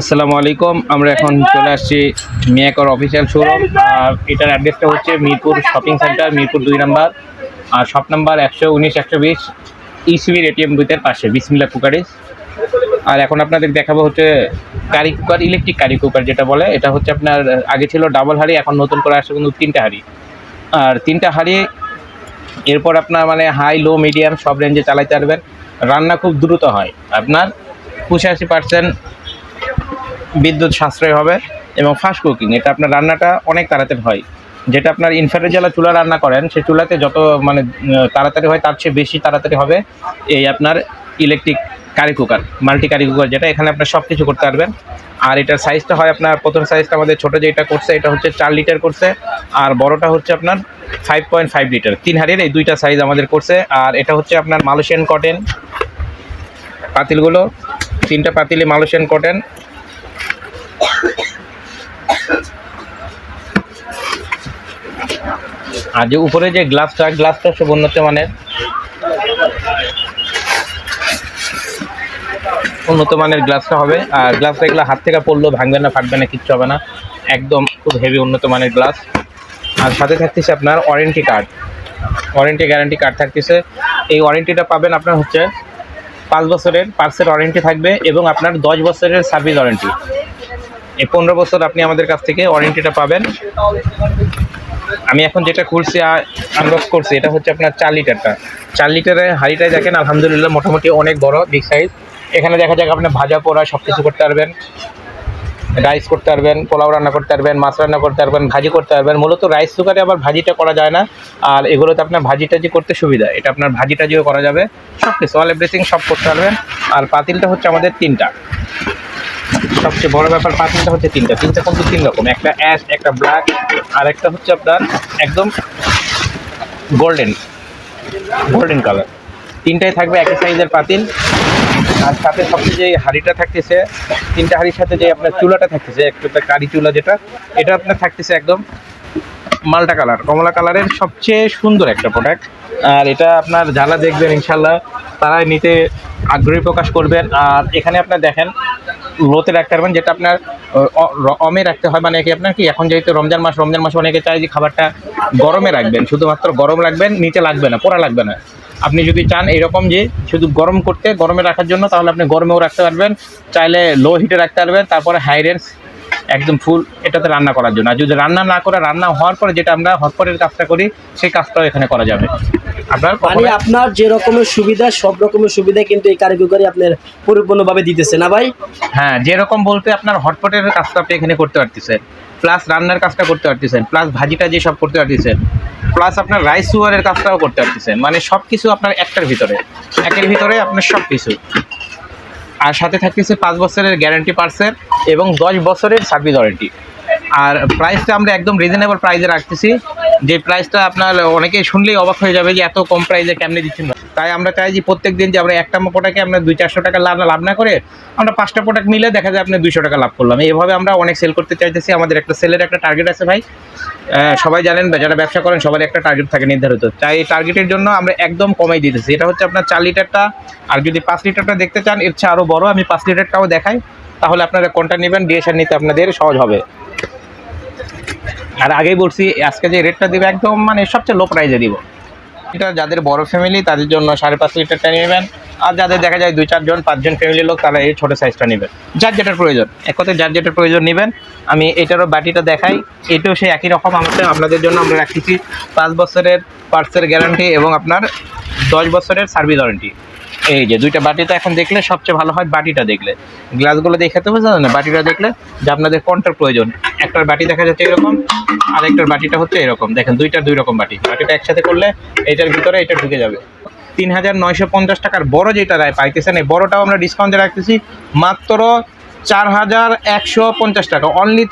আসসালামু আলাইকুম, আমরা এখন চলে আসছি মিয়াকর অফিসিয়াল শোরুম আর এটার অ্যাড্রেসটা হচ্ছে মিরপুর শপিং সেন্টার মিরপুর দুই নাম্বার। আর শপ নাম্বার একশো উনিশ, একশো বিশ ইসিবির এটিএম বুথের পাশে বিসমিল্লা কুকারিস আর এখন আপনাদের দেখাবো হচ্ছে curry cooker electric curry cooker যেটা বলে। এটা হচ্ছে আপনার, আগে ছিল ডাবল হাড়ি, এখন নতুন করে আসছে কিন্তু তিনটা হাড়ি। আর তিনটা হাড়ি, এরপর আপনার মানে হাই লো মিডিয়াম সব রেঞ্জে চালাইতে পারবেন। রান্না খুব দ্রুত হয়। আপনার পঁচাশি পার্সেন্ট বিদ্যুৎ সাশ্রয় হবে এবং ফাস্ট কুকিং এটা আপনার রান্নাটা অনেক তাড়াতাড়ি হয়। যেটা আপনার ইনফ্রারেড জ্বালা চুলা রান্না করেন সেই চুলাতে যত মানে তাড়াতাড়ি হয় তার চেয়ে বেশি তাড়াতাড়ি হবে এই আপনার electric curry cooker multi curry cooker যেটা এখানে আপনার সব কিছু করতে পারবেন। আর এটার সাইজটা হয় আপনার, প্রথম সাইজটা আমাদের ছোটো যেটা করছে, এটা হচ্ছে চার লিটার করছে। আর বড়টা হচ্ছে আপনার ফাইভ পয়েন্ট ফাইভ লিটার তিন হাড়ির এই দুইটা সাইজ আমাদের করছে। আর এটা হচ্ছে আপনার মালয়েশিয়ান কটেন পাতিলগুলো। তিনটা পাতিলে মালয়েশিয়ান কটেন আর যে উপরে যে গ্লাসটা গ্লাসটা সব উন্নত মানের উন্নত মানের গ্লাসটা হবে। আর গ্লাসটা এগুলো হাত থেকে পড়লেও ভাঙবে না, ফাটবে না, কিচ্ছু হবে না। একদম খুব হেভি উন্নত মানের গ্লাস। আর সাথে থাকতেছে আপনার warranty card warranty guarantee card থাকতেছে। এই ওয়ারেন্টিটা পাবেন আপনার হচ্ছে পাঁচ বছরের পার্সের ওয়ারেন্টি থাকবে এবং আপনার দশ বছরের সার্ভিস ওয়ারেন্টি এই পনেরো বছর আপনি আমাদের কাছ থেকে ওয়ারেন্টিটা পাবেন। আমি এখন যেটা খুলছি আনবক্স করছি, এটা হচ্ছে আপনার চার লিটারটা। চার লিটারের হাঁড়িটাই দেখেন, আলহামদুলিল্লাহ মোটামুটি অনেক বড় বিগ সাইজ এখানে দেখা যাক আপনি ভাজা, পোড়া সব কিছু করতে পারবেন। রাইস করতে পারবেন, পোলাও রান্না করতে পারবেন, মাছ রান্না করতে পারবেন, ভাজি করতে পারবেন। মূলত রাইস কুকারে আবার ভাজিটা করা যায় না। আর এগুলোতে আপনার ভাজি টাজি করতে সুবিধা, এটা আপনার ভাজি টাজিও করা যাবে। সব কিছু অল এভরিথিং সব করতে পারবেন। আর পাতিলটা হচ্ছে আমাদের তিনটা। সবচেয়ে বড় ব্যাপার পাতিলটা হচ্ছে তিনটা। তিনটা কিন্তু তিন রকম। একটা অ্যাশ, একটা ব্ল্যাক আর একটা হচ্ছে আপনার একদম গোল্ডেন গোল্ডেন কালার। তিনটাই থাকবে একই সাইজের পাতিল। আর সাথে সবচেয়ে যে হাঁড়িটা থাকতেছে, তিনটা হাঁড়ির সাথে যে আপনার চুলাটা থাকতেছে, একটা কারি চুলা যেটা, এটা আপনার থাকতেছে একদম মালটা কালার, কমলা কালারের সবচেয়ে সুন্দর একটা প্রোডাক্ট আর এটা আপনার যারা দেখবেন ইনশাল্লাহ তারাই নিতে আগ্রহী প্রকাশ করবেন। আর এখানে আপনার দেখেন লোতে রাখতে পারবেন, যেটা আপনার অমে রাখতে হয়। মানে কি আপনার কি, এখন যেহেতু রমজান মাস, রমজান মাসে অনেকে চায় যে খাবারটা গরমে রাখবেন, শুধুমাত্র গরম রাখবেন, নিচে লাগবে না, পোড়া লাগবে না। আপনি যদি চান এরকম যে শুধু গরম করতে, গরমে রাখার জন্য, তাহলে আপনি গরমেও রাখতে পারবেন, চাইলে লো হিটে রাখতে পারবেন, তারপরে হাই রেঞ্জ একদম ফুল এটাতে রান্না করার জন্য। আর যদি রান্না না করে রান্না হওয়ার পরে যেটা আমরা হটপটের কাজটা করি সেই কাজটাও এখানে করা যাবে। আপনার মানে আপনার যে রকমের সুবিধা সব রকমের সুবিধা কিন্তু এই কারিগরি আপনার পরিপূর্ণভাবে দিতেছে না ভাই? হ্যাঁ যেরকম বলতে আপনার হটপটের কাজটা আপনি এখানে করতে পারতেছেন প্লাস রান্নার কাজটা করতে পারতেছেন প্লাস ভাজিটা যে সব করতে পারতেছেন প্লাস আপনার রাইস সুগারের কাজটাও করতে পারতেছেন। মানে সব কিছু আপনার একটার ভিতরে একের ভিতরে আপনার সব কিছু আর সাথে থাকতেছে পাঁচ বছরের গ্যারান্টি পার্সেল এবং দশ বছরের সার্ভিস ওয়ারেন্টি আর প্রাইসটা আমরা একদম রিজনেবল প্রাইসে রাখতেছি। যে প্রাইসটা আপনার অনেকেই শুনলেই অবাক হয়ে যাবে যে এত কম প্রাইসে কেমনে দিচ্ছেন তাই আমরা চাই যে প্রত্যেক দিন যে আমরা একটা প্রোডাক্টে আমরা দুই চারশো টাকা লাভ লাভ না করে আমরা পাঁচটা প্রোডাক্ট মিলে দেখা যায় আপনি দুইশো টাকা লাভ করলাম। এইভাবে আমরা অনেক সেল করতে চাইতেছি। আমাদের একটা সেলের একটা টার্গেট আছে ভাই। সবাই জানেন যারা ব্যবসা করেন সবার একটা টার্গেট থাকে নির্ধারিত। তাই টার্গেটের জন্য আমরা একদম কমাই দিতেছি। এটা হচ্ছে আপনার চার লিটারটা। আর যদি পাঁচ লিটারটা দেখতে চান, এর চেয়ে আরও বড়। আমি পাঁচ লিটারটাও দেখাই। তাহলে আপনারা কোনটা নেবেন ডিএসআর নিতে আপনাদের সহজ হবে। আর আগেই বলছি, আজকে যে রেটটা দিবে একদম মানে সবচেয়ে লো প্রাইজে দিব। এটা যাদের বড় ফ্যামিলি তাদের জন্য সাড়ে পাঁচ লিটারটা নেবেন। আর যাদের দেখা যায় দুই, চারজন, পাঁচজন ফ্যামিলির লোক, তারা এই ছোটো সাইজটা নেবেন। যার যেটার প্রয়োজন, এক কথায় যার যেটার প্রয়োজন নেবেন। আমি এটারও বাটিটা দেখাই, এটাও সেই একই রকম আমাদের, আপনাদের জন্য আমরা রাখতেছি। পাঁচ বছরের পার্সের গ্যারান্টি এবং আপনার দশ বছরের সার্ভিস ওয়ারেন্টি এই যে দুইটা বাটিটা এখন দেখলে সবচেয়ে ভালো হয় বাটিটা দেখলে। গ্লাসগুলো দেখাতে বোঝা যায় না, বাটিটা দেখলে যে আপনাদের কোনটার প্রয়োজন। একটার বাটি দেখা যাচ্ছে এরকম আর একটার বাটিটা হচ্ছে এরকম। দেখেন, দুইটার দুই রকম বাটি। বাটিটা একসাথে করলে এটার ভিতরে এটা ঢুকে যাবে। তিন হাজার নয়শো পঞ্চাশ টাকার বড় যেটা রায় পাইতেছেন, এই বড়টাও আমরা ডিসকাউন্টে রাখতেছি মাত্র চার হাজার একশো পঞ্চাশ টাকা। অনলি